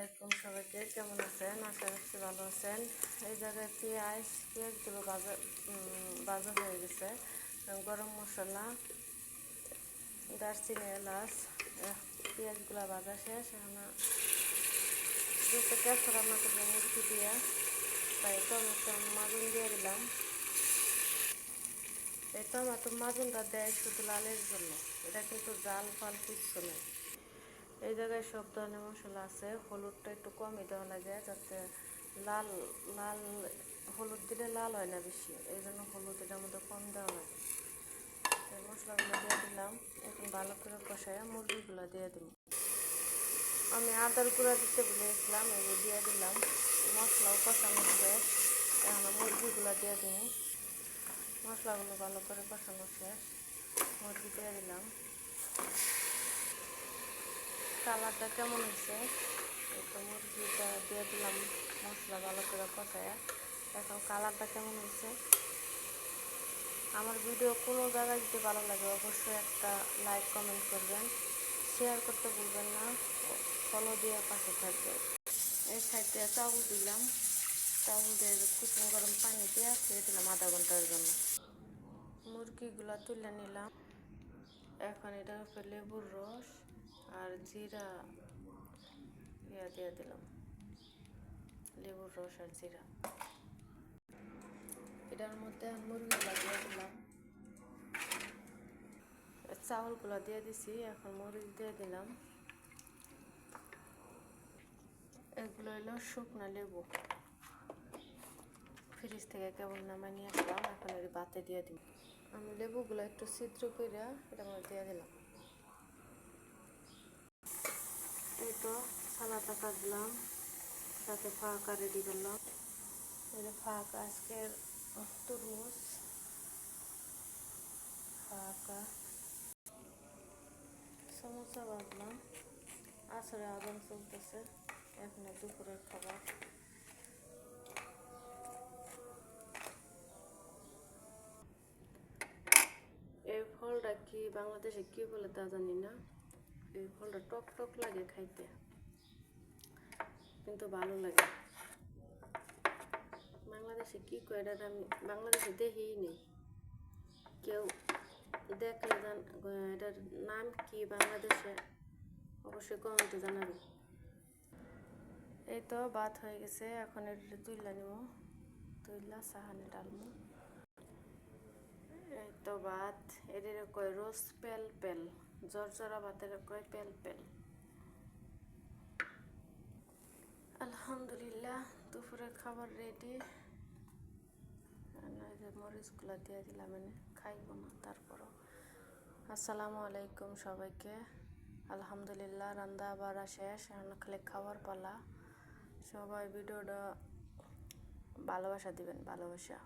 আলাইকুম সবাইকে কেমন আছেন? আশা করছি ভালো আছেন। এই জায়গায় পেঁয়াজ পেঁয়াজগুলো বাজা উম, হয়ে গেছে। গরম মশলা দারচিনি এলাচ পেঁয়াজগুলো বাজা শেষ। দুটো গ্যাস রান্না করব মুরগি দিয়ে। তাই টমেটো মাগুন দিয়ে দিলাম। এই টমেটো মাগুনটা দেয় শুধু লালের জন্য। এটা কিন্তু জাল ফাল কিচ্ছু নেই। এই জায়গায় সব ধরনের মশলা আছে। হলুদটা একটু কমই দেওয়া লাগে, যাতে লাল লাল, হলুদ দিলে লাল হয় না বেশি, এই জন্য হলুদ এটার মধ্যে কম দেওয়া লাগে। মশলাগুলো দিয়ে দিলাম। এখন ভালো করে কষায় মুরগিগুলো দিয়ে দিব। আমি আদার গুঁড়া দিতে বলেছিলাম এগুলো দিয়ে দিলাম। মশলাও কষানো শেষ এখন মুরগিগুলো দিয়ে দিই মশলাগুলো ভালো করে কষানো শেষ। মুরগি দিয়ে দিলাম। কালারটা কেমন হয়েছে? একটু মুরগিটা দিয়ে দিলাম, মশলা ভালো করে কষায়। এখন কালারটা কেমন হয়েছে? আমার ভিডিও কোনো জায়গায় যদি ভালো লাগে, অবশ্যই একটা লাইক, কমেন্ট করবেন। শেয়ার করতে ভুলবেন না। ফলো দিয়ে পাশে থাকবে এই সাইডে চাউল দিলাম। চাউল দিয়ে কুসুম গরম পানি দিয়ে ছেড়ে দিলাম আধা ঘণ্টার জন্য। মুরগিগুলো তুলে নিলাম। এখন এটা হচ্ছে লেবুর রস। আর জিরা, ইয়া দিয়ে দিলাম। লেবুর রস আর জিরা। এটার মধ্যে মুরগিগুলো দিয়ে দিলাম। চাউলগুলো দিয়ে দিছি, এখন মরিচ দিয়ে দিলাম। এগুলো হলো শুকনো লেবু। ফ্রিজ থেকে কেবল নামাই নিয়ে আসলাম, এখন এর বাতে দিয়ে দিই। আমি লেবুগুলো একটু ছিদ্র করে এটার মধ্যে দিয়ে দিলাম। এই তো সালাটা কাটলাম, সাথে ফাঁকা রেডি করলাম। যে ফাঁকা আজকের তরমুজ। ফাঁকা। সমোসা বাঁধলাম আসরে আগুন চলতেছে, এখন দুপুরের খাবার। এই ফলটা কি বাংলাদেশে কি বলে তা জানি না। এই ফলটা টক টক লাগে খাইতে। কিন্তু ভালো লাগে। বাংলাদেশে কি এটা আমি, বাংলাদেশে দেখিই নেই কেউ দেখলে এটার নাম কি বাংলাদেশে? অবশ্যই কমেন্টে জানাবে। এই তো ভাত হয়ে গেছে, এখন এটা তুইলা নিব তুইলা সাহানে ডালমু। তো ভাত এদের কয় রোজ পেল পেল, জরজরা ভাতের কয় পেল পেল। আলহামদুলিল্লাহ, দুপুরে খাবার রেডি মরিচগুলো দিয়ে দিলাম এনে, খাইব না তারপরও। আসসালামু আলাইকুম সবাইকে। আলহামদুলিল্লাহ রান্না বাড়া শেষ, এখন খালি খাবার পালা। সবাই ভিডিওটা ভালোবাসা দিবেন, ভালোবাসা।